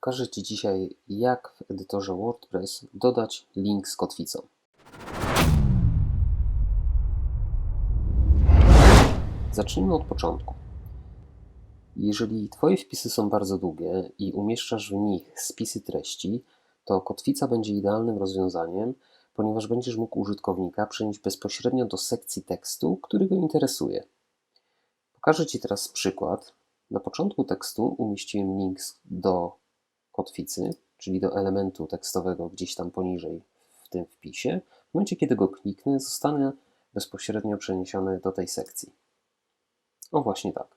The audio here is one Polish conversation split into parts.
Pokażę Ci dzisiaj, jak w edytorze WordPress dodać link z kotwicą. Zacznijmy od początku. Jeżeli Twoje wpisy są bardzo długie i umieszczasz w nich spisy treści, to kotwica będzie idealnym rozwiązaniem, ponieważ będziesz mógł użytkownika przenieść bezpośrednio do sekcji tekstu, który go interesuje. Pokażę Ci teraz przykład. Na początku tekstu umieściłem link do kotwicy, czyli do elementu tekstowego gdzieś tam poniżej w tym wpisie. W momencie, kiedy go kliknę, zostanę bezpośrednio przeniesiony do tej sekcji. O właśnie tak.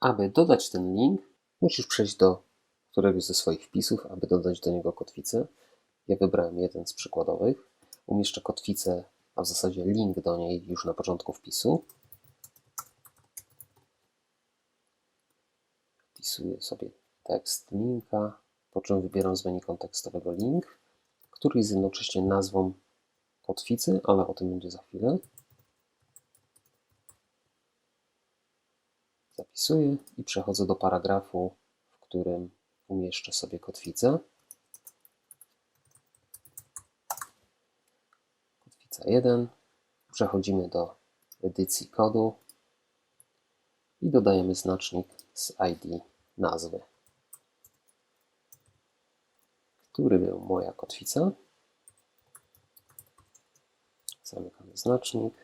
Aby dodać ten link, musisz przejść do któregoś ze swoich wpisów, aby dodać do niego kotwicę. Ja wybrałem jeden z przykładowych. Umieszczę kotwicę, a w zasadzie link do niej już na początku wpisu. Wpisuję sobie tekst linka, po czym wybieram z menu kontekstowego link, który jest jednocześnie nazwą kotwicy, ale o tym będzie za chwilę. Zapisuję i przechodzę do paragrafu, w którym umieszczę sobie kotwicę. Kotwica 1. Przechodzimy do edycji kodu i dodajemy znacznik z ID nazwy, który był moja kotwica. Zamykamy znacznik.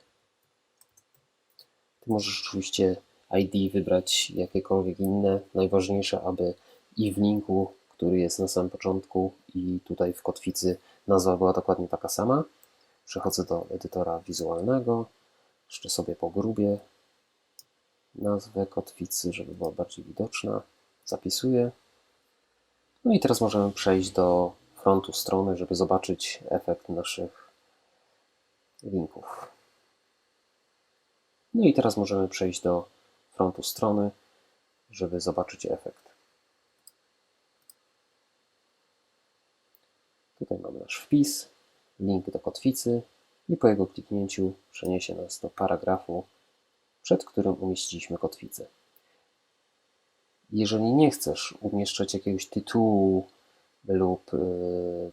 Ty możesz oczywiście ID wybrać jakiekolwiek inne. Najważniejsze, aby i w linku, który jest na samym początku, i tutaj w kotwicy nazwa była dokładnie taka sama. Przechodzę do edytora wizualnego, jeszcze sobie pogrubię nazwę kotwicy, żeby była bardziej widoczna. Zapisuję. No i teraz możemy przejść do frontu strony, żeby zobaczyć efekt naszych linków. No i teraz możemy przejść do frontu strony, żeby zobaczyć efekt. Tutaj mamy nasz wpis, link do kotwicy i po jego kliknięciu przeniesie nas do paragrafu, przed którym umieściliśmy kotwicę. Jeżeli nie chcesz umieszczać jakiegoś tytułu lub yy,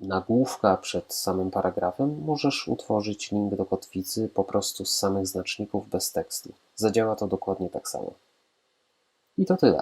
nagłówka przed samym paragrafem, możesz utworzyć link do kotwicy po prostu z samych znaczników bez tekstu. Zadziała to dokładnie tak samo. I to tyle.